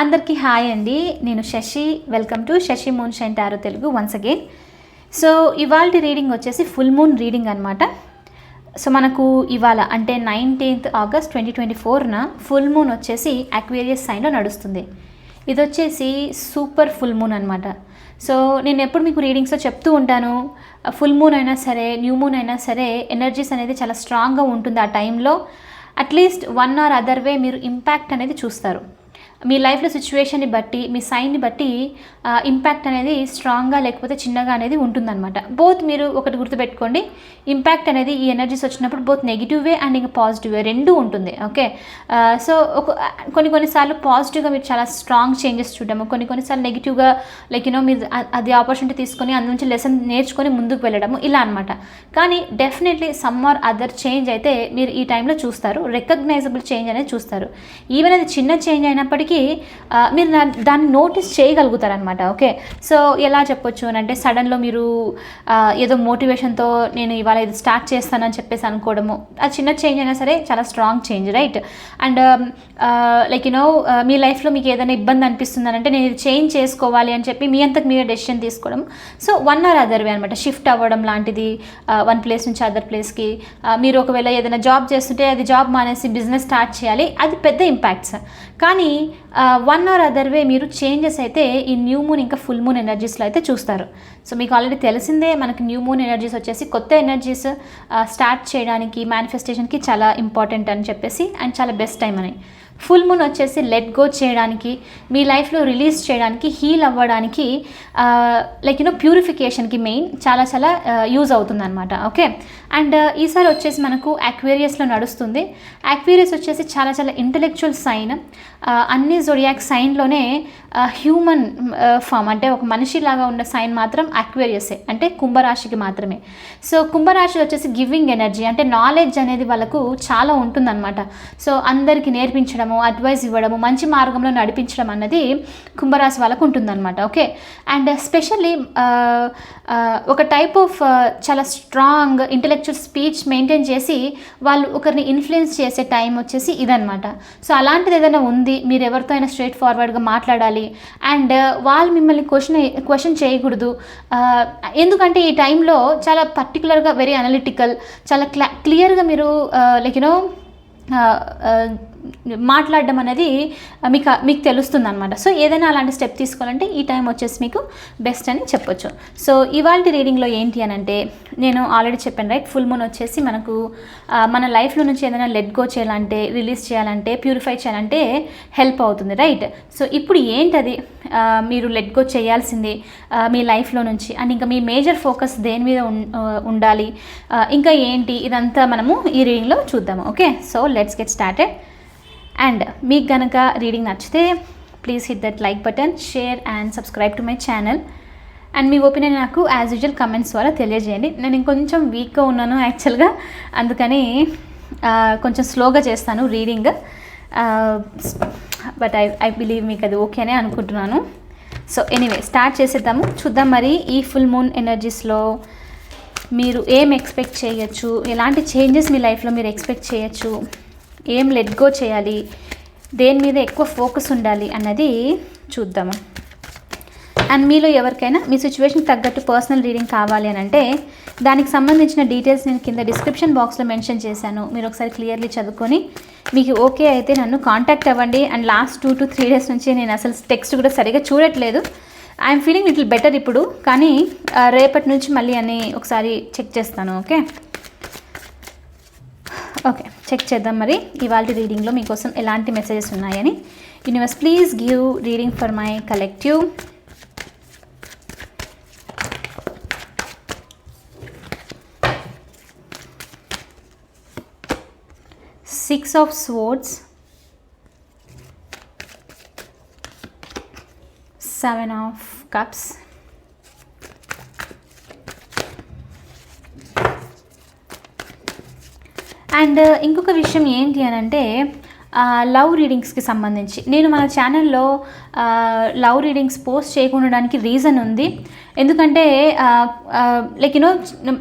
అందరికీ హాయ్ అండి. నేను Shashi. Welcome to Shashi moon shine tarot Telugu once again so ఇవాళ రీడింగ్ వచ్చేసి ఫుల్ మూన్ రీడింగ్ అనమాట సో మనకు ఇవాళ అంటే నైన్టీన్త్ ఆగస్ట్ ట్వంటీ ట్వంటీ ఫోర్న ఫుల్ మూన్ వచ్చేసి అక్వేరియస్ సైన్లో నడుస్తుంది. ఇది వచ్చేసి సూపర్ ఫుల్ మూన్ అనమాట సో నేను ఎప్పుడు మీకు రీడింగ్స్లో చెప్తూ ఉంటాను ఫుల్ మూన్ అయినా సరే న్యూ మూన్ అయినా సరే ఎనర్జీస్ అనేది చాలా స్ట్రాంగ్గా ఉంటుంది ఆ టైంలో at least one or other way మీరు ఇంపాక్ట్ అనేది చూస్తారు. మీ లైఫ్లో సిచ్యువేషన్ని బట్టి మీ సైన్ని బట్టి ఇంపాక్ట్ అనేది స్ట్రాంగ్గా లేకపోతే చిన్నగా అనేది ఉంటుందన్నమాట. బోత్ మీరు ఒకటి గుర్తుపెట్టుకోండి. ఇంపాక్ట్ అనేది ఈ ఎనర్జీస్ వచ్చినప్పుడు బోత్ నెగిటివ్ వే అండ్ ఇంకా పాజిటివ్ వే రెండు ఉంటుంది ఓకే? సో ఒక కొన్ని కొన్నిసార్లు పాజిటివ్గా మీరు చాలా స్ట్రాంగ్ చేంజెస్ చూడడము కొన్ని కొన్నిసార్లు నెగిటివ్గా లైక్ యూనో మీరు అది ఆపర్చునిటీ తీసుకొని అందు నుంచి లెసన్ నేర్చుకొని ముందుకు వెళ్ళడము ఇలా అనమాట కానీ definitely some or other change అయితే మీరు ఈ టైంలో చూస్తారు. రికగ్నైజబుల్ చేంజ్ అనేది చూస్తారు. ఈవెన్ అది చిన్న చేంజ్ అయినప్పటికీ ఆ, మీరు దాన్ని నోటీస్ చేయగలుగుతారనమాట ఓకే? సో ఎలా చెప్పొచ్చు అని అంటే సడన్లో మీరు ఏదో మోటివేషన్తో నేను ఇవాళ ఇది స్టార్ట్ చేస్తానని చెప్పేసి అనుకోవడము అది చిన్న చేంజ్ అయినా సరే చాలా strong change right? And like you know మీ లైఫ్లో మీకు ఏదైనా ఇబ్బంది అనిపిస్తుంది అంటే నేను ఇది చేంజ్ చేసుకోవాలి అని చెప్పి మీ అంతకు మీరే డెసిషన్ తీసుకోవడం. So one or other way అనమాట షిఫ్ట్ అవ్వడం లాంటిది వన్ ప్లేస్ నుంచి అదర్ ప్లేస్కి మీరు ఒకవేళ ఏదైనా జాబ్ చేస్తుంటే అది జాబ్ మానేసి బిజినెస్ స్టార్ట్ చేయాలి అది పెద్ద ఇంపాక్ట్స్. కానీ వన్ ఆర్ అదర్ వే మీరు చేంజెస్ అయితే ఈ న్యూ మూన్ ఇంకా ఫుల్ మూన్ ఎనర్జీస్లో అయితే చూస్తారు. సో మీకు ఆల్రెడీ తెలిసిందే మనకి న్యూ మూన్ ఎనర్జీస్ వచ్చేసి కొత్త ఎనర్జీస్ స్టార్ట్ చేయడానికి మేనిఫెస్టేషన్కి చాలా ఇంపార్టెంట్ అని చెప్పేసి అండ్ చాలా బెస్ట్ టైం అని. ఫుల్ మూన్ వచ్చేసి లెట్ గో చేయడానికి మీ లైఫ్లో రిలీజ్ చేయడానికి హీల్ అవ్వడానికి లైక్ యూనో ప్యూరిఫికేషన్కి మెయిన్ చాలా చాలా యూజ్ అవుతుంది అనమాట ఓకే అండ్ ఈసారి వచ్చేసి మనకు అక్వేరియస్లో నడుస్తుంది. అక్వేరియస్ వచ్చేసి చాలా చాలా ఇంటలెక్చువల్ సైన్ అన్ని జొడియాక్ సైన్లోనే హ్యూమన్ ఫామ్ అంటే ఒక మనిషిలాగా ఉన్న సైన్ మాత్రం అక్వేరియసే అంటే కుంభరాశికి మాత్రమే. సో కుంభరాశి వచ్చేసి గివింగ్ ఎనర్జీ అంటే నాలెడ్జ్ అనేది వాళ్ళకు చాలా ఉంటుందన్నమాట. సో అందరికీ నేర్పించడం నేర్పించడము అడ్వైస్ ఇవ్వడము మంచి మార్గంలో నడిపించడం అన్నది కుంభరాశి వాళ్ళకు ఉంటుందన్నమాట ఓకే? అండ్ స్పెషల్లీ ఒక టైప్ ఆఫ్ చాలా స్ట్రాంగ్ ఇంటలెక్చువల్ స్పీచ్ మెయింటైన్ చేసి వాళ్ళు ఒకరిని ఇన్ఫ్లుయెన్స్ చేసే టైం వచ్చేసి ఇదనమాట సో అలాంటిది ఏదైనా ఉంది? మీరు ఎవరితో అయినా స్ట్రైట్ ఫార్వర్డ్గా మాట్లాడాలి? అండ్ వాళ్ళు మిమ్మల్ని క్వశ్చన్ క్వశ్చన్ చేయకూడదు. ఎందుకంటే ఈ టైంలో చాలా పర్టికులర్గా వెరీ అనలిటికల్ చాలా క్లా క్లియర్గా మీరు లైక్ యూనో మాట్లాడడం అనేది మీకు మీకు తెలుస్తుంది అనమాట సో ఏదైనా అలాంటి స్టెప్ తీసుకోవాలంటే ఈ టైం వచ్చేసి మీకు బెస్ట్ అని చెప్పొచ్చు. సో ఇవాళ రీడింగ్లో ఏంటి అని అంటే నేను ఆల్రెడీ చెప్పాను రైట్ ఫుల్ మూన్ వచ్చేసి మనకు మన లైఫ్లో నుంచి ఏదైనా లెట్ గో చేయాలంటే రిలీజ్ చేయాలంటే ప్యూరిఫై చేయాలంటే హెల్ప్ అవుతుంది రైట్ సో ఇప్పుడు ఏంటది? మీరు లెట్ గో చేయాల్సింది మీ లైఫ్లో నుంచి. అండ్ ఇంకా మీ మేజర్ ఫోకస్ దేని మీద ఉండాలి? ఇంకా ఏంటి? ఇదంతా మనము ఈ రీడింగ్లో చూద్దాము okay so let's get started and మీకు గనక రీడింగ్ నచ్చితే please hit that like button share and subscribe to my channel and me opinion నాకు యాజ్ యూజువల్ కమెంట్స్ ద్వారా తెలియజేయండి. నేను ఇంకొంచెం వీక్గా ఉన్నాను యాక్చువల్గా అందుకని కొంచెం స్లోగా చేస్తాను reading but I I believe మీకు అది ఓకేనే అనుకుంటున్నాను. సో ఎనీవే స్టార్ట్ చేసేద్దాము. చూద్దాం మరి ఈ ఫుల్ మూన్ ఎనర్జీస్లో మీరు ఏం ఎక్స్పెక్ట్ చేయొచ్చు? ఎలాంటి చేంజెస్ మీ లైఫ్లో మీరు ఎక్స్పెక్ట్ చేయొచ్చు? ఏం లెట్ గో చేయాలి? దేని మీద ఎక్కువ ఫోకస్ ఉండాలి అన్నది చూద్దాము? అండ్ మీలో ఎవరికైనా మీ సిచ్యువేషన్కి తగ్గట్టు పర్సనల్ రీడింగ్ కావాలి అని అంటే దానికి సంబంధించిన డీటెయిల్స్ నేను కింద డిస్క్రిప్షన్ బాక్స్లో మెన్షన్ చేశాను. మీరు ఒకసారి క్లియర్లీ చదువుకొని మీకు ఓకే అయితే నన్ను కాంటాక్ట్ అవ్వండి. And last two to three days నుంచి నేను అసలు టెక్స్ట్ కూడా సరిగా చూడట్లేదు. ఐఎమ్ ఫీలింగ్ లిటిల్ బెటర్ ఇప్పుడు. కానీ రేపటి నుంచి మళ్ళీ అని ఒకసారి చెక్ చేస్తాను ఓకే ఓకే చెక్ చేద్దాం మరి. ఇవాళ రీడింగ్లో మీకోసం ఎలాంటి మెసేజెస్ ఉన్నాయని. Universe please give reading for my collective six of swords seven of cups and ఇంకొక విషయం ఏంటి అని అంటే లవ్ రీడింగ్స్కి సంబంధించి. నేను మన ఛానల్లో లవ్ రీడింగ్స్ పోస్ట్ చేయకుండడానికి రీజన్ ఉంది. ఎందుకంటే లైక్ యూనో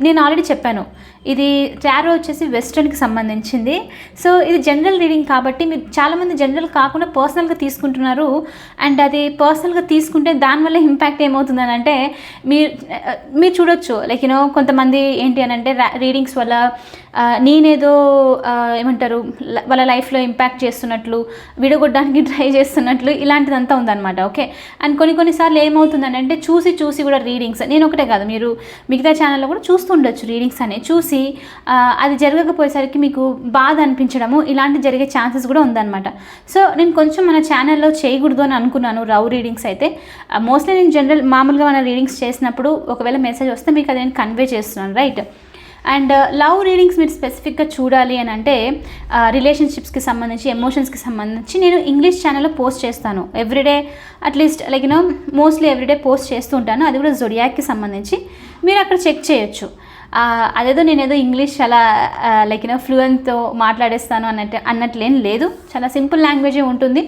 నేను ఆల్రెడీ చెప్పాను. ఇది టారో వచ్చేసి వెస్ట్రన్కి సంబంధించింది. సో ఇది జనరల్ రీడింగ్ కాబట్టి మీరు చాలామంది జనరల్ కాకుండా పర్సనల్గా తీసుకుంటున్నారు. అండ్ అది పర్సనల్గా తీసుకుంటే దానివల్ల ఇంపాక్ట్ ఏమవుతుందని అంటే మీరు మీరు చూడొచ్చు. లైక్ యూనో కొంతమంది ఏంటి అని అంటే రీడింగ్స్ వల్ల నేనేదో ఏమంటారు వాళ్ళ లైఫ్లో ఇంపాక్ట్ చేస్తున్నట్లు విడగొట్టడానికి ట్రై చేస్తున్నట్లు ఇలాంటిదంతా ఉందన్నమాట. ఓకే అండ్ కొన్ని కొన్నిసార్లు ఏమవుతుందని అంటే చూసి చూసి కూడా రీడింగ్స్ నేను ఒకటే కాదు మీరు మిగతా ఛానల్లో కూడా చూస్తుండొచ్చు రీడింగ్స్ అనేవి చూసి అది జరగకపోయేసరికి మీకు బాధ అనిపించడము ఇలాంటి జరిగే ఛాన్సెస్ కూడా ఉందన్నమాట. సో నేను కొంచెం మన ఛానల్లో చేయకూడదు అని అనుకున్నాను రవ్ రీడింగ్స్ అయితే. మోస్ట్లీ నేను జనరల్ మామూలుగా మన రీడింగ్స్ చేసినప్పుడు ఒకవేళ మెసేజ్ వస్తే మీకు అది నేను కన్వే చేస్తున్నాను రైట్ అండ్ లవ్ రీడింగ్స్ మీరు స్పెసిఫిక్గా చూడాలి అని అంటే uh, రిలేషన్షిప్స్కి సంబంధించి ఎమోషన్స్కి సంబంధించి నేను ఇంగ్లీష్ ఛానల్లో పోస్ట్ చేస్తాను. Everyday at least like you know mostly everyday post చేస్తూ ఉంటాను. అది కూడా జొడియాక్కి సంబంధించి. మీరు అక్కడ చెక్ చేయొచ్చు. Uh, అదేదో నేనేదో ఇంగ్లీష్ చాలా లైక్ యూనో ఫ్లూయెంట్తో మాట్లాడేస్తాను అన్నట్టు అన్నట్లేం లేదు. చాలా సింపుల్ లాంగ్వేజే ఉంటుంది.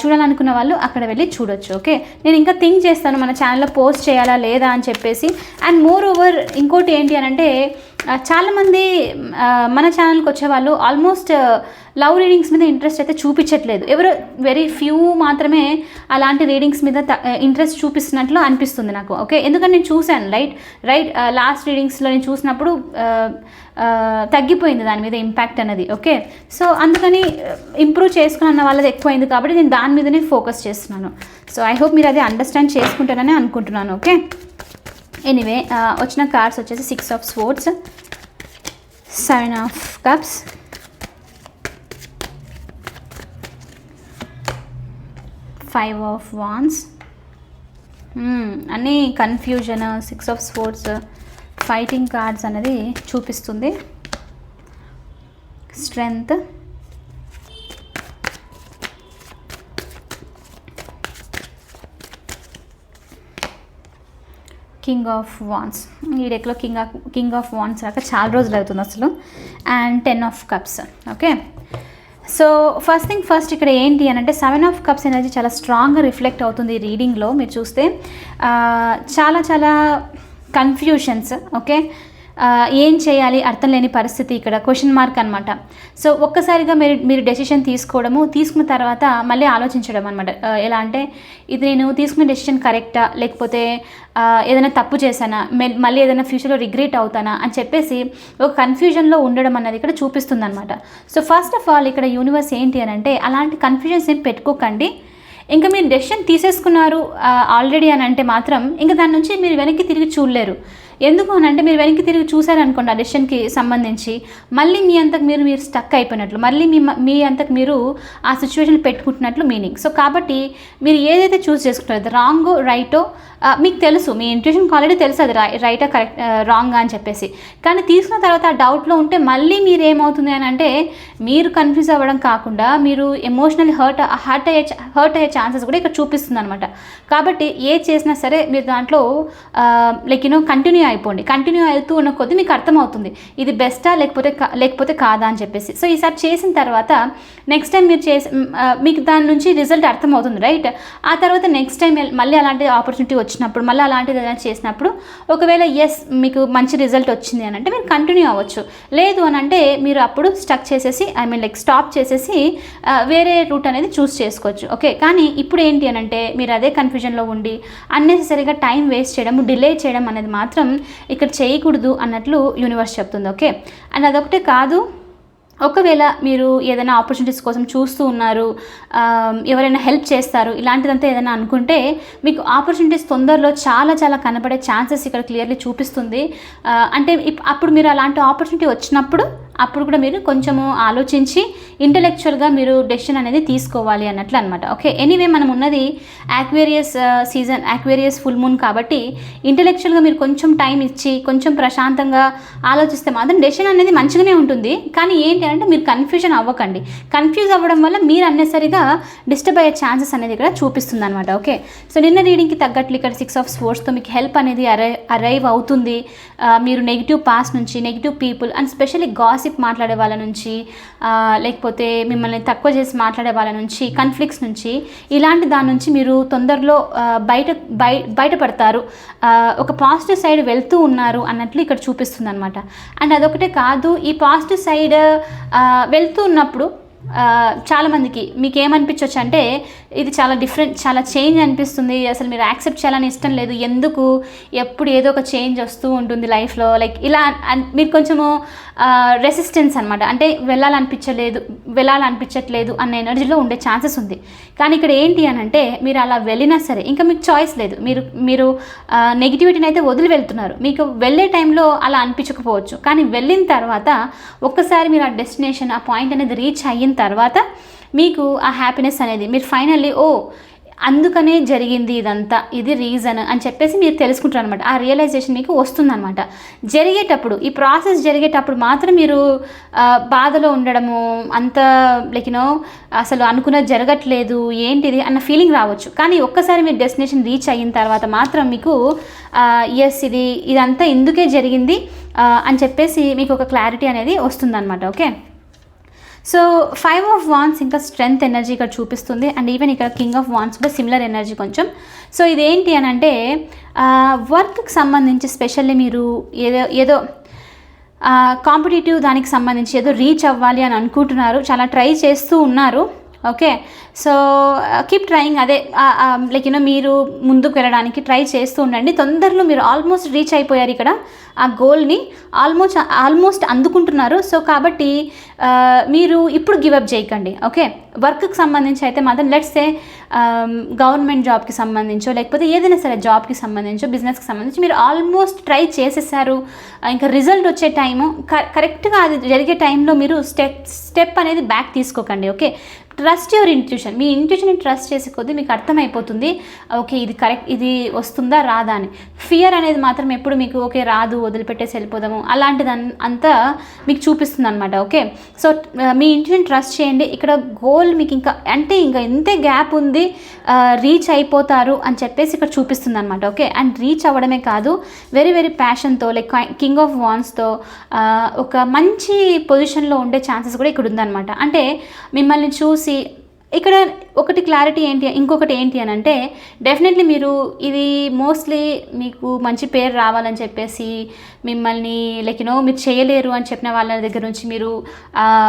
చూడాలనుకున్న వాళ్ళు అక్కడ వెళ్ళి చూడొచ్చు ఓకే? నేను ఇంకా థింక్ చేస్తాను మన ఛానల్లో పోస్ట్ చేయాలా లేదా అని చెప్పేసి. అండ్ మోర్ ఓవర్ ఇంకోటి ఏంటి అని అంటే చాలామంది మన ఛానల్కి వచ్చేవాళ్ళు ఆల్మోస్ట్ లవ్ రీడింగ్స్ మీద ఇంట్రెస్ట్ అయితే చూపించట్లేదు. ఎవరు వెరీ ఫ్యూ మాత్రమే అలాంటి రీడింగ్స్ మీద ఇంట్రెస్ట్ చూపిస్తున్నట్లు అనిపిస్తుంది నాకు ఓకే? ఎందుకంటే నేను చూశాను రైట్? రైట్ లాస్ట్ రీడింగ్స్లో నేను చూసినప్పుడు తగ్గిపోయింది దాని మీద ఇంపాక్ట్ అనేది ఓకే సో అందుకని uh, ఇంప్రూవ్ చేసుకున్న వాళ్ళది ఎక్కువైంది కాబట్టి నేను దాని మీదనే ఫోకస్ చేస్తున్నాను. సో ఐ హోప్ మీరు అది అండర్స్టాండ్ చేసుకుంటారని అనుకుంటున్నాను ఓకే ఎనీవే వచ్చిన కార్డ్స్ వచ్చేసి six of swords seven of cups five of wands అన్నీ confusion six of swords fighting cards అనేది చూపిస్తుంది. స్ట్రెంగ్త్. King of wands. ఈ డెక్లో king of king of wands రాక చాలా రోజులు అవుతుంది అసలు. And ten of cups. Okay? So first thing first ఇక్కడ ఏంటి అని అంటే సెవెన్ ఆఫ్ కప్స్ ఎనర్జీ చాలా స్ట్రాంగ్గా రిఫ్లెక్ట్ అవుతుంది రీడింగ్లో మీరు చూస్తే. చాలా చాలా కన్ఫ్యూషన్స్ ఓకే ఏం చేయాలి? అర్థం లేని పరిస్థితి ఇక్కడ క్వశ్చన్ మార్క్ అనమాట సో ఒక్కసారిగా మీరు మీరు డెసిషన్ తీసుకోవడము తీసుకున్న తర్వాత మళ్ళీ ఆలోచించడం అనమాట ఎలా అంటే ఇది నేను తీసుకున్న డెసిషన్ కరెక్టా లేకపోతే ఏదైనా తప్పు చేశానా? మళ్ళీ ఏదైనా ఫ్యూచర్లో రిగ్రెట్ అవుతానా? అని చెప్పేసి ఒక కన్ఫ్యూజన్లో ఉండడం అన్నది ఇక్కడ చూపిస్తుంది అనమాట సో ఫస్ట్ ఆఫ్ ఆల్ ఇక్కడ యూనివర్స్ ఏంటి అని అంటే అలాంటి కన్ఫ్యూజన్స్ ఏం పెట్టుకోకండి. ఇంకా మీరు డెసిషన్ తీసేసుకున్నారు ఆల్రెడీ అని అంటే మాత్రం ఇంకా దాని నుంచి మీరు వెనక్కి తిరిగి చూడలేరు. ఎందుకు అని అంటే మీరు వెనక్కి తిరిగి చూసారనుకోండి ఆ డెసిషన్కి సంబంధించి మళ్ళీ మీ అంతకు మీరు మీరు స్టక్ అయిపోయినట్లు మళ్ళీ మీ మీ అంతకు మీరు ఆ సిచ్యువేషన్ పెట్టుకుంటున్నట్లు మీనింగ్ సో కాబట్టి మీరు ఏదైతే చూస్ చేసుకుంటారో రాంగో రైటో మీకు తెలుసు మీ ఇంట్యూషన్కి ఆల్రెడీ తెలుసు అది రై రైటా కరెక్ట్ రాంగ్ అని చెప్పేసి. కానీ తీసుకున్న తర్వాత ఆ డౌట్లో ఉంటే మళ్ళీ మీరు ఏమవుతుంది అని అంటే మీరు కన్ఫ్యూజ్ అవ్వడం కాకుండా మీరు ఎమోషనల్ హర్ట్ హర్ట్ అయ్యే హర్ట్ అయ్యే ఛాన్సెస్ కూడా ఇక్కడ చూపిస్తుంది అనమాట కాబట్టి ఏ చేసినా సరే మీరు దాంట్లో లైక్ యూనో కంటిన్యూ అయిపోండి. కంటిన్యూ అవుతూ ఉన్న కొద్దీ మీకు అర్థమవుతుంది. ఇది బెస్టా లేకపోతే కా- లేకపోతే కాదా అని చెప్పేసి. సో ఈసారి చేసిన తర్వాత నెక్స్ట్ టైం మీరు చేసి మీకు దాని నుంచి రిజల్ట్ అర్థమవుతుంది రైట్ ఆ తర్వాత నెక్స్ట్ టైం మళ్ళీ అలాంటి ఆపర్చునిటీ వచ్చినప్పుడు మళ్ళీ అలాంటిది ఏదైనా చేసినప్పుడు ఒకవేళ ఎస్ మీకు మంచి రిజల్ట్ వచ్చింది అని అంటే మీరు కంటిన్యూ అవ్వచ్చు. లేదు అని అంటే మీరు అప్పుడు స్టక్ చేసేసి ఐ మీన్ లైక్ స్టాప్ చేసేసి వేరే రూట్ అనేది చూస్ చేసుకోవచ్చు. ఓకే కానీ ఇప్పుడు ఏంటి అని అంటే మీరు అదే కన్ఫ్యూజన్లో ఉండి అన్నెసరీగా టైం వేస్ట్ చేయడం డిలే చేయడం అనేది మాత్రం ఇక్కడ చేయకూడదు అన్నట్లు యూనివర్స్ చెప్తుంది ఓకే అండ్ అదొకటే కాదు ఒకవేళ మీరు ఏదైనా ఆపర్చునిటీస్ కోసం చూస్తూ ఉన్నారు um, ఎవరైనా హెల్ప్ చేస్తారు ఇలాంటిదంతా ఏదైనా అనుకుంటే మీకు ఆపర్చునిటీస్ తొందరలో చాలా చాలా కనబడే ఛాన్సెస్ ఇక్కడ క్లియర్లీ చూపిస్తుంది. Uh, అంటే ఇప్- అప్పుడు మీరు అలాంటి ఆపర్చునిటీ వచ్చినప్పుడు అప్పుడు కూడా మీరు కొంచెము ఆలోచించి ఇంటలెక్చువల్గా మీరు డెసిషన్ అనేది తీసుకోవాలి అన్నట్లు అనమాట ఓకే ఎనీవే మనం ఉన్నది Aquarius season Aquarius full moon కాబట్టి ఇంటలెక్చువల్గా మీరు కొంచెం టైం ఇచ్చి కొంచెం ప్రశాంతంగా ఆలోచిస్తే మాత్రం డెసిషన్ అనేది మంచిగానే ఉంటుంది. కానీ ఏంటి అంటే మీరు కన్ఫ్యూజన్ అవ్వకండి. కన్ఫ్యూజ్ అవ్వడం వల్ల మీరు అన్నెసరిగా డిస్టర్బ్ అయ్యే ఛాన్సెస్ అనేది ఇక్కడ చూపిస్తుంది అనమాట ఓకే సో నిన్న రీడింగ్కి తగ్గట్లు ఇక్కడ సిక్స్ ఆఫ్ స్పోర్ట్స్తో మీకు హెల్ప్ అనేది అరై అరైవ్ అవుతుంది. Uh, మీరు నెగిటివ్ పాస్ నుంచి నెగిటివ్ పీపుల్ అండ్ స్పెషల్లీ గాస్ గాసిప్ మాట్లాడే వాళ్ళ నుంచి లేకపోతే మిమ్మల్ని తక్కువ చేసి మాట్లాడే వాళ్ళ నుంచి కన్ఫ్లిక్ట్స్ నుంచి ఇలాంటి దాని నుంచి మీరు తొందరలో బయట బయ బయటపడతారు. ఒక పాజిటివ్ సైడ్ వెళ్తూ ఉన్నారు అన్నట్లు ఇక్కడ చూపిస్తుంది అనమాట అండ్ అదొకటే కాదు ఈ పాజిటివ్ సైడ్ వెళ్తూ ఉన్నప్పుడు చాలామందికి మీకు ఏమనిపించవచ్చు అంటే ఇది చాలా డిఫరెంట్ చాలా చేంజ్ అనిపిస్తుంది. అసలు మీరు యాక్సెప్ట్ చేయాలని ఇష్టం లేదు. ఎందుకు? ఎప్పుడు ఏదో ఒక చేంజ్ వస్తూ ఉంటుంది లైఫ్లో లైక్ ఇలా మీరు కొంచెము రెసిస్టెన్స్ అనమాట అంటే వెళ్ళాలనిపించలేదు వెళ్ళాలనిపించట్లేదు అన్న ఎనర్జీలో ఉండే ఛాన్సెస్ ఉంది. కానీ ఇక్కడ ఏంటి అని అంటే మీరు అలా వెళ్ళినా సరే ఇంకా మీకు చాయిస్ లేదు. మీరు మీరు నెగిటివిటీని అయితే వదిలి వెళ్తున్నారు. మీకు వెళ్ళే టైంలో అలా అనిపించకపోవచ్చు. కానీ వెళ్ళిన తర్వాత ఒక్కసారి మీరు ఆ డెస్టినేషన్ ఆ పాయింట్ అనేది రీచ్ అయిన తర్వాత మీకు ఆ హ్యాపీనెస్ అనేది మీరు ఫైనల్లీ ఓ అందుకనే జరిగింది ఇదంతా ఇది రీజన్ అని చెప్పేసి మీరు తెలుసుకుంటారు అనమాట ఆ రియలైజేషన్ మీకు వస్తుందన్నమాట. జరిగేటప్పుడు ఈ ప్రాసెస్ జరిగేటప్పుడు మాత్రం మీరు బాధలో ఉండడము అంత లైక్ యూనో అసలు అనుకున్నది జరగట్లేదు ఏంటిది అన్న ఫీలింగ్ రావచ్చు. కానీ ఒక్కసారి మీరు డెస్టినేషన్ రీచ్ అయిన తర్వాత మాత్రం మీకు ఎస్ ఇది ఇదంతా ఎందుకే జరిగింది అని చెప్పేసి మీకు ఒక క్లారిటీ అనేది వస్తుందన్నమాట okay so five of wands ఇంకా స్ట్రెంగ్త్ ఎనర్జీ ఇక్కడ చూపిస్తుంది. అండ్ ఈవెన్ ఇక్కడ కింగ్ ఆఫ్ వాన్స్ కూడా సిమిలర్ ఎనర్జీ కొంచెం. సో ఇదేంటి అని అంటే వర్క్కి సంబంధించి స్పెషల్లీ మీరు ఏదో ఏదో కాంపిటేటివ్ దానికి సంబంధించి ఏదో రీచ్ అవ్వాలి అని అనుకుంటున్నారు. చాలా ట్రై చేస్తూ ఉన్నారు. ఓకే సో కీప్ ట్రయింగ్ అదే లైక్ యూనో మీరు ముందుకు వెళ్ళడానికి ట్రై చేస్తూ ఉండండి. తొందరలో మీరు ఆల్మోస్ట్ రీచ్ అయిపోయారు ఇక్కడ. ఆ గోల్ని ఆల్మోస్ట్ ఆల్మోస్ట్ అందుకుంటున్నారు. సో కాబట్టి uh, మీరు ఇప్పుడు గివప్ చేయకండి. ఓకే వర్క్కి సంబంధించి అయితే మాత్రం లెట్స్ ఏ గవర్నమెంట్ జాబ్కి సంబంధించో లేకపోతే ఏదైనా సరే జాబ్కి సంబంధించో బిజినెస్కి సంబంధించి మీరు ఆల్మోస్ట్ ట్రై చేసేసారు. Uh, ఇంకా రిజల్ట్ వచ్చే టైము కరెక్ట్గా అది జరిగే టైంలో మీరు స్టెప్ స్టెప్ అనేది బ్యాక్ తీసుకోకండి. ఓకే ట్రస్ట్ యువర్ ఇంట్యూషన్ మీ ఇంట్యూషన్ ట్రస్ట్ చేసే కొద్దీ మీకు అర్థమైపోతుంది ఓకే ఇది కరెక్ట్ ఇది వస్తుందా రాదా అని. ఫియర్ అనేది మాత్రం ఎప్పుడు మీకు ఓకే రాదు వదిలిపెట్టేసి వెళ్ళిపోదాము అలాంటిది అంతా మీకు చూపిస్తుంది అనమాట ఓకే సో మీ ఇంట్యూషన్ ట్రస్ట్ చేయండి. ఇక్కడ గోల్ మీకు ఇంకా అంటే ఇంకా ఇంతే గ్యాప్ ఉంది రీచ్ అయిపోతారు అని చెప్పేసి ఇక్కడ చూపిస్తుంది అనమాట ఓకే? అండ్ రీచ్ అవ్వడమే కాదు వెరీ వెరీ ప్యాషన్తో లైక్ కింగ్ ఆఫ్ వాన్స్తో ఒక మంచి పొజిషన్లో ఉండే ఛాన్సెస్ కూడా ఇక్కడ ఉందన్నమాట. అంటే మిమ్మల్ని చూసి ఇక్కడ ఒకటి క్లారిటీ ఏంటి ఇంకొకటి ఏంటి అని అంటే డెఫినెట్లీ మీరు ఇది మోస్ట్లీ మీకు మంచి పేరు రావాలని చెప్పేసి మిమ్మల్ని లైక్ మీరు చేయలేరు అని చెప్పిన వాళ్ళ దగ్గర నుంచి మీరు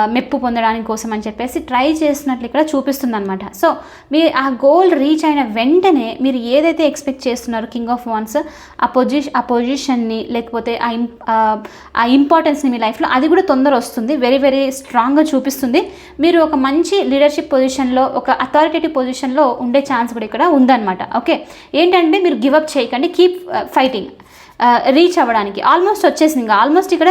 మెప్పు పొందడానికి కోసం అని చెప్పేసి ట్రై చేస్తున్నట్లు ఇక్కడ చూపిస్తుంది అనమాట సో మీ ఆ గోల్ రీచ్ అయిన వెంటనే మీరు ఏదైతే ఎక్స్పెక్ట్ చేస్తున్నారో కింగ్ ఆఫ్ వాన్స్ ఆ పొజిషన్ ఆ పొజిషన్ని లేకపోతే ఆ ఇం ఆ, ఆ ఇంపార్టెన్స్ని మీ లైఫ్లో అది కూడా తొందర వస్తుంది. వెరీ వెరీ స్ట్రాంగ్గా చూపిస్తుంది. మీరు ఒక మంచి లీడర్షిప్ పొజిషన్లో ఒక అథారిటేటివ్ పొజిషన్లో ఉండే ఛాన్స్ కూడా ఇక్కడ ఉందన్నమాట. ఓకే ఏంటంటే మీరు గివప్ చేయకండి కీప్ ఫైటింగ్ uh, రీచ్ అవ్వడానికి. ఆల్మోస్ట్ వచ్చేసింది ఇంకా. ఆల్మోస్ట్ ఇక్కడ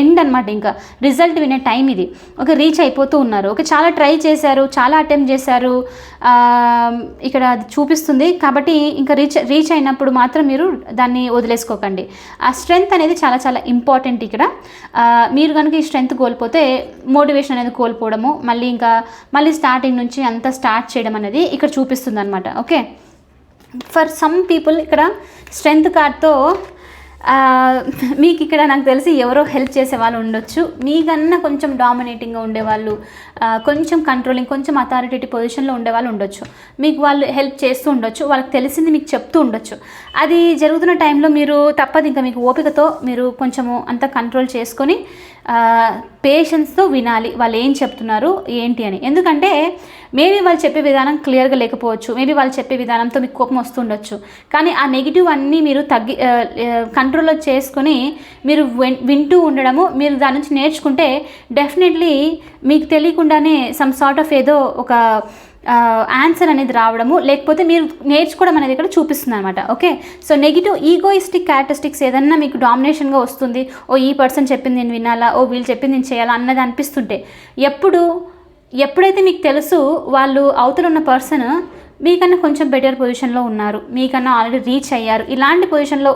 ఎండ్ అనమాట ఇంకా. రిజల్ట్ వినే టైం ఇది. ఒక రీచ్ అయిపోతూ ఉన్నారు. ఓకే చాలా ట్రై చేశారు చాలా అటెంప్ట్ చేశారు. ఇక్కడ అది చూపిస్తుంది. కాబట్టి ఇంకా రీచ్ రీచ్ అయినప్పుడు మాత్రం మీరు దాన్ని వదిలేసుకోకండి. ఆ స్ట్రెంగ్త్ అనేది చాలా చాలా ఇంపార్టెంట్ ఇక్కడ. మీరు కనుక ఈ స్ట్రెంగ్త్ కోల్పోతే మోటివేషన్ అనేది కోల్పోవడము మళ్ళీ ఇంకా మళ్ళీ స్టార్టింగ్ నుంచి అంతా స్టార్ట్ చేయడం అనేది ఇక్కడ చూపిస్తుంది అనమాట ఓకే ఫర్ సమ్ పీపుల్ ఇక్కడ స్ట్రెంగ్త్ కార్డ్తో మీకు ఇక్కడ నాకు తెలిసి ఎవరో హెల్ప్ చేసే వాళ్ళు ఉండొచ్చు. మీకన్నా కొంచెం డామినేటింగ్గా ఉండేవాళ్ళు కొంచెం కంట్రోలింగ్ కొంచెం అథారిటీ పొజిషన్లో ఉండేవాళ్ళు ఉండొచ్చు. మీకు వాళ్ళు హెల్ప్ చేస్తూ ఉండొచ్చు వాళ్ళకి తెలిసింది మీకు చెప్తూ ఉండొచ్చు. అది జరుగుతున్న టైంలో మీరు తప్పదు ఇంకా మీకు ఓపికతో మీరు కొంచెము అంతా కంట్రోల్ చేసుకొని పేషెన్స్తో వినాలి. వాళ్ళు ఏం చెప్తున్నారు ఏంటి అని. ఎందుకంటే మేబీ వాళ్ళు చెప్పే విధానం క్లియర్గా లేకపోవచ్చు. మేబీ వాళ్ళు చెప్పే విధానంతో మీకు కోపం వస్తుండొచ్చు. కానీ ఆ నెగిటివ్ అన్నీ మీరు తగ్గి కంట్రోల్లో చేసుకొని మీరు విన్- వింటూ ఉండడము మీరు దాని నుంచి నేర్చుకుంటే డెఫినెట్లీ మీకు తెలియకుండానే సమ్ సార్ట్ ఆఫ్ ఏదో ఒక ఆన్సర్ అనేది రావడము లేకపోతే మీరు నేర్చుకోవడం అనేది ఇక్కడ చూపిస్తుంది అనమాట okay? So negative egoistic characteristics ఏదన్నా మీకు డామినేషన్గా వస్తుంది ఓ ఈ పర్సన్ చెప్పింది నేను వినాలా ఓ వీళ్ళు చెప్పింది నేను చేయాలా అన్నది అనిపిస్తుంటే ఎప్పుడు ఎప్పుడైతే మీకు తెలుసు వాళ్ళు అవతల ఉన్న పర్సన్ మీకన్నా కొంచెం బెటర్ పొజిషన్లో ఉన్నారు మీకన్నా ఆల్రెడీ రీచ్ అయ్యారు ఇలాంటి పొజిషన్లో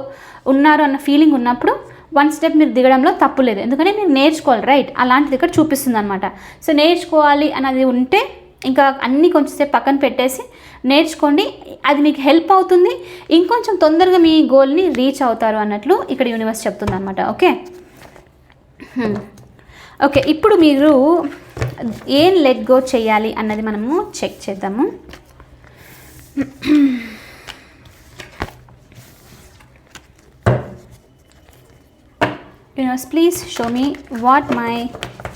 ఉన్నారు అన్న ఫీలింగ్ ఉన్నప్పుడు వన్ స్టెప్ మీరు దిగడంలో తప్పు లేదు ఎందుకంటే మీరు నేర్చుకోవాలి రైట్ అలాంటిది ఇక్కడ చూపిస్తుంది అనమాట సో నేర్చుకోవాలి అన్నది ఉంటే ఇంకా అన్నీ కొంచెంసేపు పక్కన పెట్టేసి నేర్చుకోండి. అది మీకు హెల్ప్ అవుతుంది. ఇంకొంచెం తొందరగా మీ గోల్ని రీచ్ అవుతారు అన్నట్లు ఇక్కడ యూనివర్స్ చెప్తుంది అనమాట ఓకే ఓకే ఇప్పుడు మీరు ఏం లెట్ గో చేయాలి అన్నది మనము చెక్ చేద్దాము. Universe please show me what my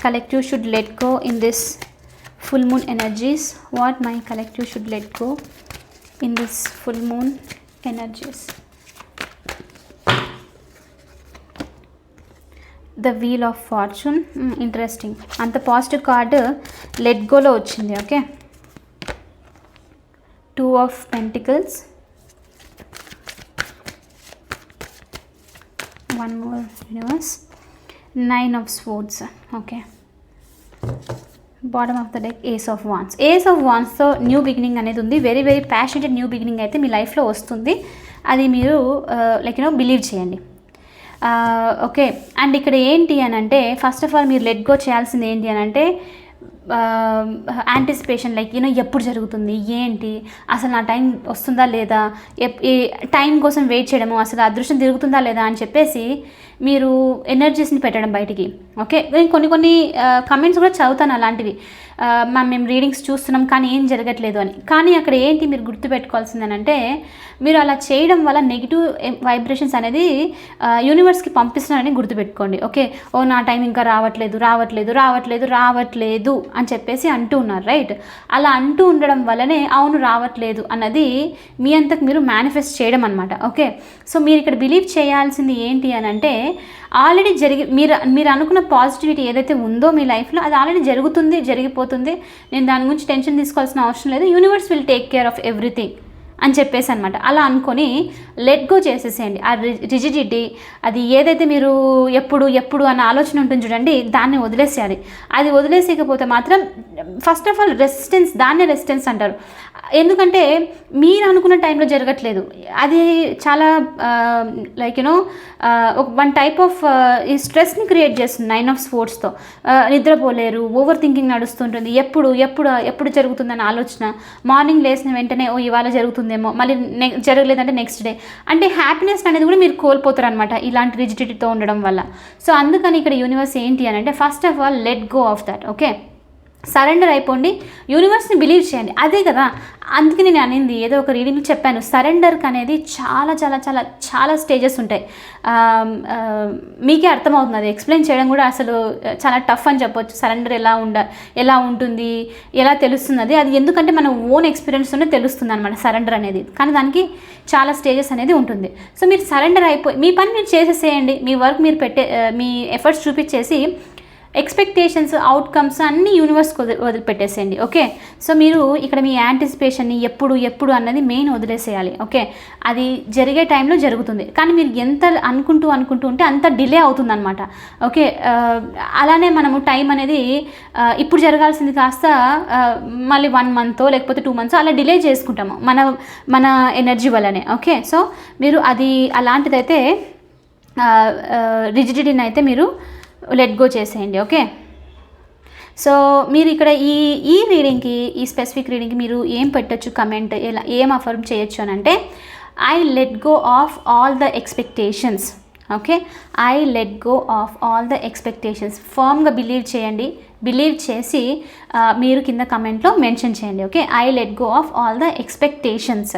collective should let go in this full moon energies what my collective should let go in this full moon energies the wheel of fortune interesting అంత positive card let గోలో వచ్చింది okay two of pentacles one more universe nine of swords okay bottom of the deck ace of wands ace of వాన్స్తో new beginning అనేది ఉంది. Very very passionate new beginning అయితే మీ లైఫ్లో వస్తుంది. అది మీరు లైక్ యూనో బిలీవ్ చేయండి. Uh, ఓకే అండ్ ఇక్కడ ఏంటి అని అంటే ఫస్ట్ ఆఫ్ ఆల్ మీరు లెట్ గో చేయాల్సింది ఏంటి అని అంటే యాంటిసిపేషన్ లైక్ యూనో ఎప్పుడు జరుగుతుంది ఏంటి అసలు నా టైం వస్తుందా లేదా ఎప్- ఈ టైం కోసం వెయిట్ చేయడము అసలు అదృష్టం తిరుగుతుందా లేదా అని చెప్పేసి మీరు ఎనర్జీస్ని పెట్టడం బయటికి ఓకే నేను కొన్ని కొన్ని కమెంట్స్ కూడా చదువుతాను అలాంటివి. మ్యామ్ మేము రీడింగ్స్ చూస్తున్నాం కానీ ఏం జరగట్లేదు అని. కానీ అక్కడ ఏంటి మీరు గుర్తుపెట్టుకోవాల్సిందనంటే మీరు అలా చేయడం వల్ల నెగిటివ్ వైబ్రేషన్స్ అనేది యూనివర్స్కి పంపిస్తున్నారని గుర్తుపెట్టుకోండి. ఓకే ఓ నా టైం ఇంకా రావట్లేదు రావట్లేదు రావట్లేదు రావట్లేదు అని చెప్పేసి అంటూ ఉన్నారు రైట్? అలా అంటూ ఉండడం వల్లనే అవును రావట్లేదు అన్నది మీ అంతకు మీరు మేనిఫెస్ట్ చేయడం అనమాట ఓకే? సో మీరు ఇక్కడ బిలీవ్ చేయాల్సింది ఏంటి అని అంటే ఆల్రెడీ జరిగి మీరు మీరు అనుకున్న పాజిటివిటీ ఏదైతే ఉందో మీ లైఫ్లో అది ఆల్రెడీ జరుగుతుంది జరిగిపోతుంది. నేను దాని గురించి టెన్షన్ తీసుకోవాల్సిన అవసరం లేదు. Universe will take care of everything. అని చెప్పేసి అనమాట అలా అనుకొని లెట్ గో చేసేసేయండి. ఆ రిజిడిటీ అది ఏదైతే మీరు ఎప్పుడు ఎప్పుడు అన్న ఆలోచన ఉంటుంది చూడండి దాన్ని వదిలేసేయాలి. అది వదిలేసేయకపోతే మాత్రం ఫస్ట్ ఆఫ్ ఆల్ రెసిస్టెన్స్ దాన్నే రెసిస్టెన్స్ అంటారు. ఎందుకంటే మీరు అనుకున్న టైంలో జరగట్లేదు. అది చాలా లైక్ యూనో ఒక వన్ టైప్ ఆఫ్ ఈ స్ట్రెస్ని క్రియేట్ చేస్తుంది నైన్ ఆఫ్ స్పోర్ట్స్తో నిద్రపోలేరు ఓవర్ థింకింగ్ నడుస్తుంటుంది. ఎప్పుడు ఎప్పుడు ఎప్పుడు జరుగుతుందని ఆలోచన. మార్నింగ్ లేచిన వెంటనే ఓ ఇవాళ జరుగుతుంది జరుగుతుందేమో మళ్ళీ నె జరగలేదంటే నెక్స్ట్ డే అంటే హ్యాపీనెస్ అనేది కూడా మీరు కోల్పోతారు అనమాట ఇలాంటి రిజిడిటీతో ఉండడం వల్ల. సో అందుకని ఇక్కడ యూనివర్స్ ఏంటి అని అంటే first of all let go of that okay surrender అయిపోండి యూనివర్స్ని బిలీవ్ చేయండి. అదే కదా అందుకే నేను అనింది ఏదో ఒక రీడింగ్ చెప్పాను. సరెండర్కి అనేది చాలా చాలా చాలా చాలా స్టేజెస్ ఉంటాయి. మీకే అర్థమవుతుంది. అది ఎక్స్ప్లెయిన్ చేయడం కూడా అసలు చాలా టఫ్ అని చెప్పొచ్చు. సరెండర్ ఎలా ఉండ ఎలా ఉంటుంది ఎలా తెలుస్తుంది అది ఎందుకంటే మన ఓన్ ఎక్స్పీరియన్స్తోనే తెలుస్తుంది అనమాట సరెండర్ అనేది. కానీ దానికి చాలా స్టేజెస్ అనేది ఉంటుంది. సో మీరు సరెండర్ అయిపోయి మీ పని మీరు చేసేసేయండి. మీ వర్క్ మీరు పెట్టే మీ ఎఫర్ట్స్ చూపించేసి ఎక్స్పెక్టేషన్స్ అవుట్కమ్స్ అన్నీ యూనివర్స్కి వదిలి వదిలిపెట్టేసేయండి ఓకే? సో మీరు ఇక్కడ మీ యాంటిసిపేషన్ని ఎప్పుడు ఎప్పుడు అన్నది మెయిన్ వదిలేసేయాలి ఓకే? అది జరిగే టైంలో జరుగుతుంది. కానీ మీరు ఎంత అనుకుంటూ అనుకుంటూ ఉంటే అంత డిలే అవుతుంది అనమాట ఓకే అలానే మనము టైం అనేది ఇప్పుడు జరగాల్సింది కాస్త మళ్ళీ వన్ మంత్ లేకపోతే టూ మంత్స్ అలా డిలే చేసుకుంటాము మన మన ఎనర్జీ వల్లనే ఓకే? సో మీరు అది అలాంటిదైతే రిజిడిటీని అయితే మీరు లెట్ గో చేసేయండి ఓకే? సో మీరు ఇక్కడ ఈ ఈ రీడింగ్కి ఈ స్పెసిఫిక్ రీడింగ్కి మీరు ఏం పెట్టొచ్చు కమెంట్ ఎలా ఏం అఫర్మ్ చేయొచ్చు అని అంటే I let go of all the expectations okay? I let go of all the expectations ఫామ్గా believe చేయండి. బిలీవ్ చేసి మీరు కింద కమెంట్లో మెన్షన్ చేయండి okay? I let go of all the expectations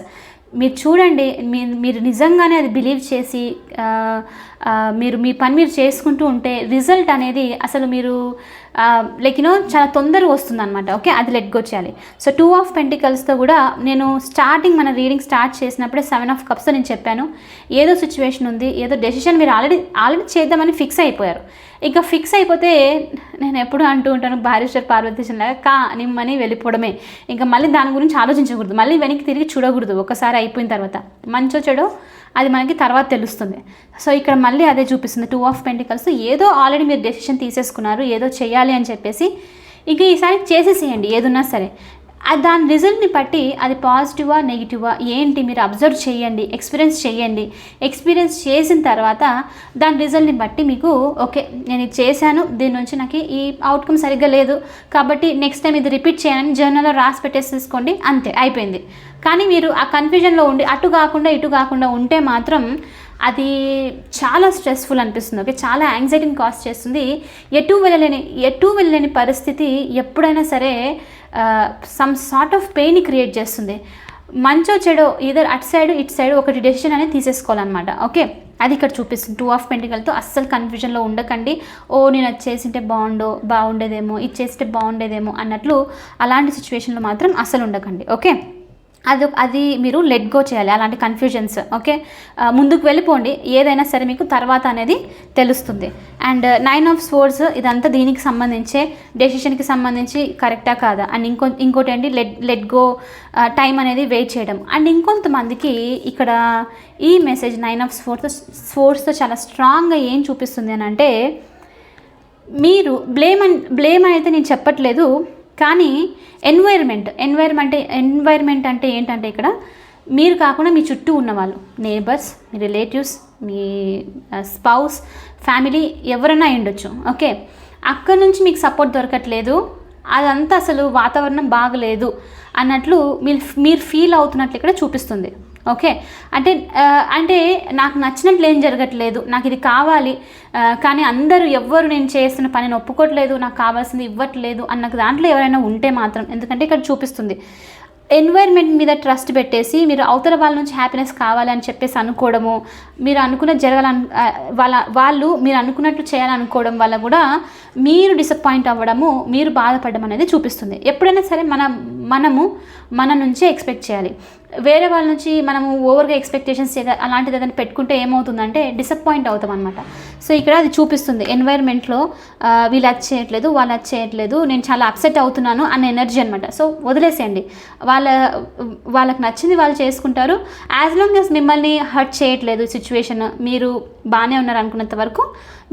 మీరు చూడండి మీరు మీరు నిజంగానే అది బిలీవ్ చేసి మీరు మీ పని మీరు చేసుకుంటూ ఉంటే రిజల్ట్ అనేది అసలు మీరు లైక్ యూనో చాలా తొందరగా వస్తుంది అనమాట ఓకే అది లెట్ గో చేయాలి. సో టూ ఆఫ్ పెంటికల్స్తో కూడా నేను స్టార్టింగ్ మన రీడింగ్ స్టార్ట్ చేసినప్పుడే సెవెన్ ఆఫ్ కప్స్ నేను చెప్పాను. ఏదో సిచ్యువేషన్ ఉంది ఏదో డెసిషన్ మీరు ఆల్రెడీ ఆల్రెడీ చేద్దామని ఫిక్స్ అయిపోయారు. ఇంకా ఫిక్స్ అయిపోతే నేను ఎప్పుడు అంటూ ఉంటాను భారీశ్వర్ పార్వతీశం లాగా కా నిమ్మని వెళ్ళిపోవడమే. ఇంకా మళ్ళీ దాని గురించి ఆలోచించకూడదు. మళ్ళీ వెనక్కి తిరిగి చూడకూడదు ఒకసారి అయిపోయిన తర్వాత. మంచో చెడో అది మనకి తర్వాత తెలుస్తుంది. సో ఇక్కడ మళ్ళీ అదే చూపిస్తుంది టూ ఆఫ్ పెంటికల్స్ ఏదో ఆల్రెడీ మీరు డెసిషన్ తీసేసుకున్నారు ఏదో చేయాలి అని చెప్పేసి ఇక ఈసారి చేసేసేయండి ఏదున్నా సరే. దాని రిజల్ట్ని బట్టి అది పాజిటివా నెగిటివా ఏంటి మీరు అబ్జర్వ్ చేయండి ఎక్స్పీరియన్స్ చేయండి. ఎక్స్పీరియన్స్ చేసిన తర్వాత దాని రిజల్ట్ని బట్టి మీకు ఓకే నేను ఇది చేశాను దీని నుంచి నాకు ఈ అవుట్కమ్ సరిగ్గా లేదు. కాబట్టి నెక్స్ట్ టైం ఇది రిపీట్ చేయాలని జర్నల్లో రాసి పెట్టేసి తీసుకోండి అంతే అయిపోయింది. కానీ మీరు ఆ కన్ఫ్యూజన్లో ఉండి అటు కాకుండా ఇటు కాకుండా ఉంటే మాత్రం అది చాలా స్ట్రెస్ఫుల్ అనిపిస్తుంది. ఓకే? చాలా యాంగ్జైటీని కాస్ చేస్తుంది. ఎటు వెళ్ళలేని ఎటు వెళ్ళలేని పరిస్థితి ఎప్పుడైనా సరే some sort of pain create చేస్తుంది. మంచో చెడో ఇదర్ అటు సైడ్ ఇటు సైడ్ ఒకటి డెసిషన్ అనేది తీసేసుకోవాలన్నమాట. ఓకే? అది ఇక్కడ చూపిస్తుంది. టూ ఆఫ్ పెంటికల్తో అస్సలు కన్ఫ్యూజన్లో ఉండకండి. ఓ నేను అది చేసింటే బాగుండో బాగుండేదేమో ఇది చేస్తే బాగుండేదేమో అన్నట్లు అలాంటి సిచ్యువేషన్లో మాత్రం అస్సలు ఉండకండి. ఓకే? అది అది మీరు లెట్ గో చేయాలి అలాంటి కన్ఫ్యూజన్స్ ఓకే uh, ముందుకు వెళ్ళిపోండి ఏదైనా సరే మీకు తర్వాత అనేది తెలుస్తుంది. అండ్ నైన్ ఆఫ్ స్పోర్ట్స్ ఇదంతా దీనికి సంబంధించే డెసిషన్కి సంబంధించి కరెక్టా కాదా? అండ్ ఇంకో ఇంకోటి ఏంటి? లెట్ లెట్ గో టైం అనేది వెయిట్ చేయడం. అండ్ ఇంకొంతమందికి ఇక్కడ ఈ మెసేజ్ నైన్ ఆఫ్ స్పోర్ట్స్ స్పోర్ట్స్తో చాలా స్ట్రాంగ్గా ఏం చూపిస్తుంది అని అంటే మీరు బ్లేమ్ అన్ బ్లేమ్ అయితే నేను చెప్పట్లేదు కానీ ఎన్వైర్మెంట్ ఎన్వైర్మెంట్ ఎన్వైర్మెంట్ అంటే ఏంటంటే ఇక్కడ మీరు కాకుండా మీ చుట్టూ ఉన్నవాళ్ళు నేబర్స్ మీ రిలేటివ్స్ మీ స్పౌస్ ఫ్యామిలీ ఎవరైనా ఉండొచ్చు ఓకే అక్కడ నుంచి మీకు సపోర్ట్ దొరకట్లేదు అదంతా అసలు వాతావరణం బాగలేదు అన్నట్లు మీరు మీరు ఫీల్ అవుతున్నట్లు ఇక్కడ చూపిస్తుంది. ఓకే? అంటే అంటే నాకు నచ్చినట్లు ఏం జరగట్లేదు. నాకు ఇది కావాలి. కానీ అందరూ ఎవ్వరు నేను చేస్తున్న పనిని ఒప్పుకోవట్లేదు నాకు కావాల్సింది ఇవ్వట్లేదు అన్న దాంట్లో ఎవరైనా ఉంటే మాత్రం. ఎందుకంటే ఇక్కడ చూపిస్తుంది. ఎన్వైర్న్మెంట్ మీద ట్రస్ట్ పెట్టేసి మీరు అవతల వాళ్ళ నుంచి హ్యాపీనెస్ కావాలని చెప్పేసి అనుకోవడము మీరు అనుకున్న జరగాలని వాళ్ళ వాళ్ళు మీరు అనుకున్నట్లు చేయాలనుకోవడం వల్ల కూడా మీరు డిసప్పాయింట్ అవ్వడము మీరు బాధపడడం అనేది చూపిస్తుంది. ఎప్పుడైనా సరే మన మనము మన నుంచే ఎక్స్పెక్ట్ చేయాలి. వేరే వాళ్ళ నుంచి మనము ఓవర్గా ఎక్స్పెక్టేషన్స్ అలాంటిది ఏదైనా పెట్టుకుంటే ఏమవుతుందంటే డిసప్పాయింట్ అవుతాం అనమాట సో ఇక్కడ అది చూపిస్తుంది. ఎన్వైర్న్మెంట్లో వీళ్ళు అది చేయట్లేదు వాళ్ళు అది చేయట్లేదు నేను చాలా అప్సెట్ అవుతున్నాను అన్న ఎనర్జీ అనమాట సో వదిలేసేయండి. వాళ్ళ వాళ్ళకి నచ్చింది వాళ్ళు చేసుకుంటారు. యాజ్ లాంగ్ యాజ్ మిమ్మల్ని హర్ట్ చేయట్లేదు సిచ్యువేషన్ మీరు బాగానే ఉన్నారు అనుకున్నంత వరకు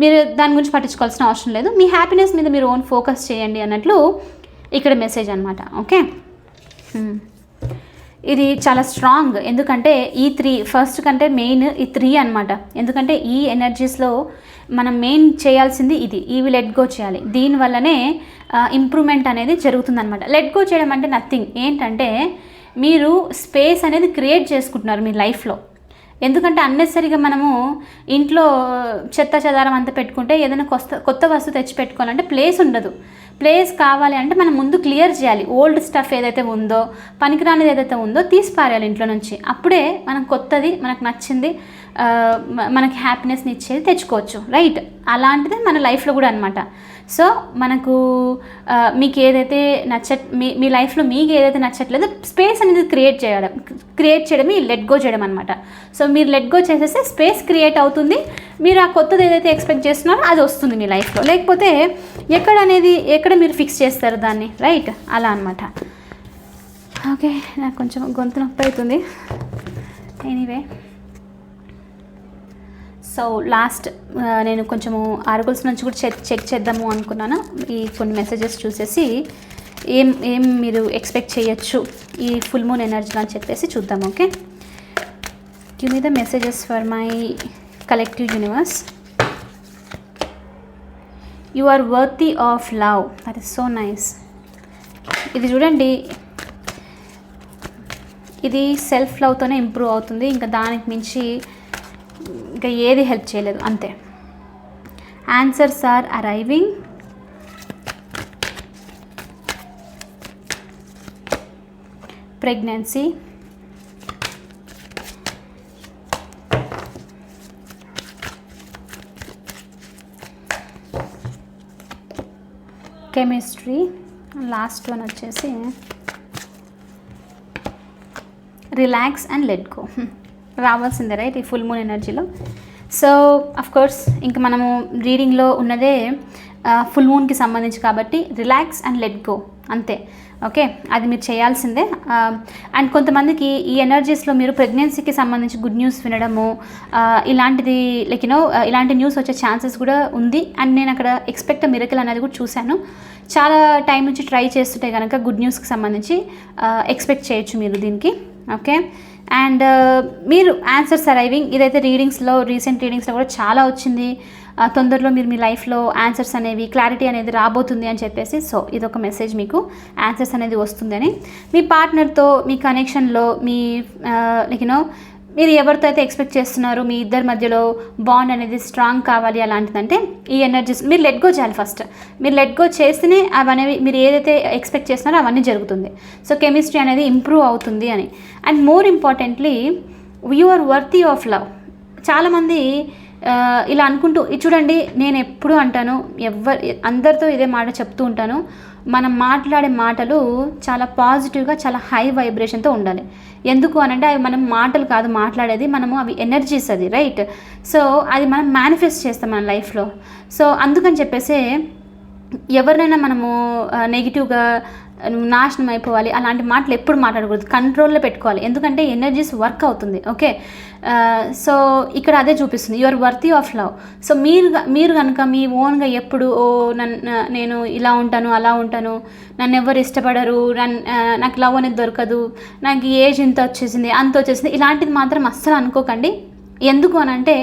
మీరు దాని గురించి పట్టించుకోవాల్సిన అవసరం లేదు. మీ హ్యాపీనెస్ మీద మీరు ఓన్ ఫోకస్ చేయండి అన్నట్లు ఇక్కడ మెసేజ్ అనమాట ఓకే? Hmm. ఇది చాలా స్ట్రాంగ్ ఎందుకంటే ఈ త్రీ ఫస్ట్ కంటే మెయిన్ ఈ త్రీ అనమాట ఎందుకంటే ఈ ఎనర్జీస్లో మనం మెయిన్ చేయాల్సింది ఇది. ఇవి లెట్ గో చేయాలి. దీనివల్లనే ఇంప్రూవ్మెంట్ అనేది జరుగుతుందన్నమాట. లెట్ గో చేయడం అంటే నథింగ్ ఏంటంటే మీరు స్పేస్ అనేది క్రియేట్ చేసుకుంటున్నారు మీ లైఫ్లో ఎందుకంటే అన్నెసరిగా మనము ఇంట్లో చెత్త చెదారం అంతా పెట్టుకుంటే ఏదైనా కొత్త కొత్త వస్తువు తెచ్చి పెట్టుకోవాలంటే ప్లేస్ ఉండదు. ప్లేస్ కావాలి అంటే మనం ముందు క్లియర్ చేయాలి. ఓల్డ్ స్టఫ్ ఏదైతే ఉందో పనికిరానిది ఏదైతే ఉందో తీసి పారేయాలి ఇంట్లో నుంచి. అప్పుడే మనం కొత్తది మనకు నచ్చింది మనకి హ్యాపీనెస్ని ఇచ్చేది తెచ్చుకోవచ్చు. రైట్ అలాంటిదే మన లైఫ్లో కూడా అనమాట సో మనకు మీకు ఏదైతే నచ్చ మీ మీ లైఫ్లో మీకు ఏదైతే నచ్చట్లేదో స్పేస్ అనేది క్రియేట్ చేయడం క్రియేట్ చేయడమే లెట్ గో చేయడం అనమాట సో మీరు లెట్ గో చేసేస్తే స్పేస్ క్రియేట్ అవుతుంది. మీరు ఆ కొత్తది ఏదైతే ఎక్స్పెక్ట్ చేస్తున్నారో అది వస్తుంది మీ లైఫ్లో. లేకపోతే ఎక్కడ అనేది ఎక్కడ మీరు ఫిక్స్ చేస్తారు దాన్ని రైట్? అలా అనమాట ఓకే నాకు కొంచెం గొంతు నొప్పి అవుతుంది. ఎనీవే. సో లాస్ట్ uh, నేను కొంచెము ఆర్గల్స్ నుంచి కూడా చెక్ చెక్ చేద్దాము అనుకున్నాను. ఈ కొన్ని మెసేజెస్ చూసేసి ఏం ఏం మీరు ఎక్స్పెక్ట్ చేయొచ్చు? ఈ ఫుల్ మూన్ ఎనర్జీలో అని చెప్పేసి చూద్దాం okay give me the messages for my collective universe you are worthy of love that is so nice ఇది చూడండి. ఇది సెల్ఫ్ లవ్తోనే ఇంప్రూవ్ అవుతుంది. ఇంకా దానికి మించి ఇంకా ఏది హెల్ప్ చేయలేదు అంతే. Answers are arriving pregnancy chemistry last one వచ్చేసి రిలాక్స్ అండ్ లెట్ గో రావాల్సిందే రైట్ ఈ ఫుల్ మూన్ ఎనర్జీలో సో అఫ్ కోర్స్ ఇంకా మనము రీడింగ్లో ఉన్నదే ఫుల్ మూన్కి సంబంధించి కాబట్టి రిలాక్స్ అండ్ లెట్ గో అంతే. ఓకే అది మీరు చేయాల్సిందే. అండ్ కొంతమందికి ఈ ఎనర్జీస్లో మీరు ప్రెగ్నెన్సీకి సంబంధించి గుడ్ న్యూస్ వినడము ఇలాంటిది లైక్ యూనో ఇలాంటి న్యూస్ వచ్చే ఛాన్సెస్ కూడా ఉంది. అండ్ నేను అక్కడ ఎక్స్పెక్ట్ మిరకల్ అనేది కూడా చూశాను. చాలా టైం నుంచి ట్రై చేస్తుంటే కనుక గుడ్ న్యూస్కి సంబంధించి ఎక్స్పెక్ట్ చేయొచ్చు మీరు దీనికి. ఓకే అండ్ మీరు ఆన్సర్స్ అరైవింగ్ ఇదైతే రీడింగ్స్లో రీసెంట్ రీడింగ్స్లో కూడా చాలా వచ్చింది. తొందరలో మీరు మీ లైఫ్లో ఆన్సర్స్ అనేవి క్లారిటీ అనేది రాబోతుంది అని చెప్పేసి సో ఇది ఒక మెసేజ్ మీకు ఆన్సర్స్ అనేది వస్తుందని. మీ పార్ట్నర్తో మీ కనెక్షన్లో మీ లైక్ యూనో మీరు ఎవరితో అయితే ఎక్స్పెక్ట్ చేస్తున్నారు? మీ ఇద్దరి మధ్యలో బాండ్ అనేది స్ట్రాంగ్ కావాలి అలాంటిదంటే ఈ ఎనర్జీస్ మీరు లెట్ గో చేయాలి ఫస్ట్ మీరు లెట్ గో చేస్తేనే అవనేవి మీరు ఏదైతే ఎక్స్పెక్ట్ చేస్తున్నారో అవన్నీ జరుగుతుంది. సో కెమిస్ట్రీ అనేది ఇంప్రూవ్ అవుతుంది అని. And more importantly you are worthy of love చాలామంది ఇలా అనుకుంటూ చూడండి నేను ఎప్పుడు అంటాను? ఎవరు అందరితో ఇదే మాట చెప్తూ ఉంటాను. మనం మాట్లాడే మాటలు చాలా పాజిటివ్గా చాలా హై వైబ్రేషన్తో ఉండాలి. ఎందుకు అనంటే అవి మనం మాటలు కాదు మాట్లాడేది మనము అవి ఎనర్జీస్ అది రైట్ సో అది మనం మేనిఫెస్ట్ చేస్తాం మన లైఫ్లో. సో అందుకని చెప్పేసి ఎవరినైనా మనము నెగిటివ్గా నాశనం అయిపోవాలి. అలాంటి మాటలు ఎప్పుడు మాట్లాడకూడదు. కంట్రోల్లో పెట్టుకోవాలి. ఎందుకంటే ఎనర్జీస్ వర్క్ అవుతుంది. ఓకే సో uh, ఇక్కడ అదే చూపిస్తుంది. Your worthy of love so మీరు మీరు కనుక మీ ఓన్గా ఎప్పుడు ఓ నన్ను నేను ఇలా ఉంటాను అలా ఉంటాను. నన్ను ఎవరు ఇష్టపడరు. నన్ను నాకు లవ్ అనేది దొరకదు. నాకు ఏజ్ ఇంత వచ్చేసింది అంత వచ్చేసింది. ఇలాంటిది మాత్రం అస్సలు అనుకోకండి. ఎందుకు అని అంటే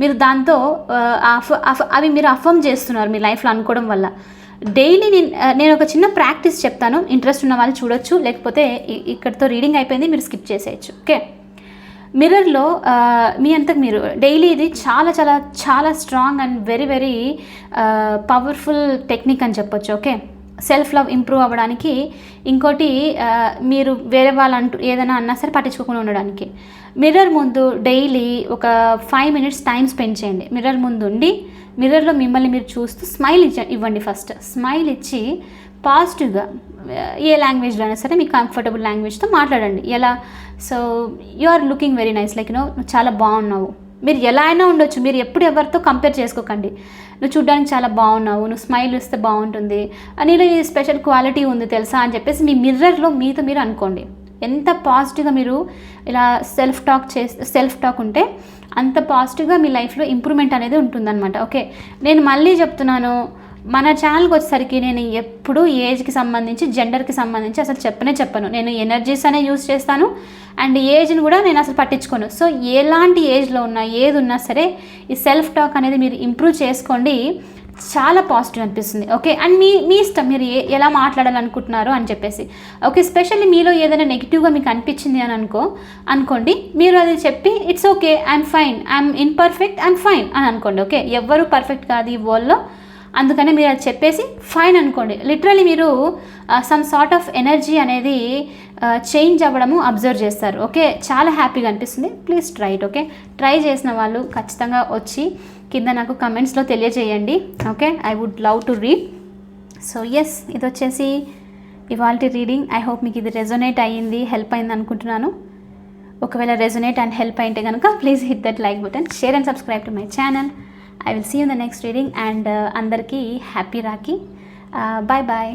మీరు దాంతో అఫ్ అఫ్ అవి మీరు అఫర్మ్ చేస్తున్నారు మీ లైఫ్లో అనుకోవడం వల్ల. డైలీ నేను నేను ఒక చిన్న ప్రాక్టీస్ చెప్తాను. ఇంట్రెస్ట్ ఉన్న వాళ్ళు చూడొచ్చు లేకపోతే ఇక్కడతో ఇక్కడితో రీడింగ్ అయిపోయింది మీరు స్కిప్ చేసేయచ్చు. ఓకే? మిర్రర్లో మీ అంతకు మీరు డైలీ ఇది చాలా చాలా చాలా strong and very very powerful technique అని చెప్పొచ్చు ఓకే? సెల్ఫ్ లవ్ ఇంప్రూవ్ అవ్వడానికి ఇంకోటి మీరు వేరే వాళ్ళు అంటూ ఏదైనా అన్నా సరే పట్టించుకోకుండా ఉండడానికి. మిర్రర్ ముందు డైలీ ఒక ఫైవ్ మినిట్స్ టైం స్పెండ్ చేయండి. మిర్రర్ ముందు ఉండి మిర్రర్లో మిమ్మల్ని మీరు చూస్తూ స్మైల్ ఇచ్చ ఇవ్వండి ఫస్ట్ స్మైల్ ఇచ్చి పాజిటివ్గా ఏ లాంగ్వేజ్లో అయినా సరే మీ కంఫర్టబుల్ లాంగ్వేజ్తో మాట్లాడండి. ఎలా? So you are looking very nice like no నువ్వు చాలా బాగున్నావు. మీరు ఎలా అయినా ఉండొచ్చు. మీరు ఎప్పుడు ఎవరితో కంపేర్ చేసుకోకండి. నువ్వు చూడడానికి చాలా బాగున్నావు. నువ్వు స్మైల్ ఇస్తే బాగుంటుంది. నీలో ఈ స్పెషల్ క్వాలిటీ ఉంది తెలుసా? అని చెప్పేసి మీ మిర్రర్లో మీతో మీరు అనుకోండి. ఎంత పాజిటివ్గా మీరు ఇలా సెల్ఫ్ టాక్ చేస్తే సెల్ఫ్ టాక్ ఉంటే అంత పాజిటివ్గా మీ లైఫ్లో ఇంప్రూవ్మెంట్ అనేది ఉంటుందన్నమాట. ఓకే? నేను మళ్ళీ చెప్తున్నాను మన ఛానల్కి వచ్చేసరికి నేను ఎప్పుడు ఏజ్కి సంబంధించి జెండర్కి సంబంధించి అసలు చెప్పనే చెప్పను. నేను ఎనర్జీస్ అనే యూస్ చేస్తాను అండ్ ఏజ్ని కూడా నేను అసలు పట్టించుకోను. సో ఎలాంటి ఏజ్లో ఉన్నా ఏది ఉన్నా సరే ఈ సెల్ఫ్ టాక్ అనేది మీరు ఇంప్రూవ్ చేసుకోండి. చాలా పాజిటివ్ అనిపిస్తుంది. ఓకే అండ్ మీ మీ ఇష్టం మీరు ఏ ఎలా మాట్లాడాలనుకుంటున్నారు అని చెప్పేసి. ఓకే స్పెషల్లీ మీలో ఏదైనా నెగిటివ్గా మీకు అనిపించింది అని అనుకో అనుకోండి. మీరు అది చెప్పి it's okay I'm fine I'm imperfect I'm fine అని అనుకోండి. ఓకే ఎవ్వరు పర్ఫెక్ట్ కాదు ఈ వరల్డ్లో అందుకని మీరు అది చెప్పేసి ఫైన్ అనుకోండి. లిటరలీ మీరు సమ్ సార్ట్ ఆఫ్ ఎనర్జీ అనేది uh, చేంజ్ అవ్వడము అబ్జర్వ్ చేస్తారు. ఓకే చాలా హ్యాపీగా అనిపిస్తుంది. Please try it okay try చేసిన వాళ్ళు ఖచ్చితంగా వచ్చి కింద నాకు కమెంట్స్లో తెలియజేయండి. Okay I would love to read so yes ఇది వచ్చేసి ఇవాళ రీడింగ్ ఐ హోప్ మీకు ఇది రెజొనేట్ అయ్యింది హెల్ప్ అయింది అనుకుంటున్నాను. ఒకవేళ రెజొనేట్ అండ్ హెల్ప్ అయింటే కనుక please hit that like button share and subscribe to my channel I will see you the next reading and అందరికీ happy Rakhi. Uh, bye bye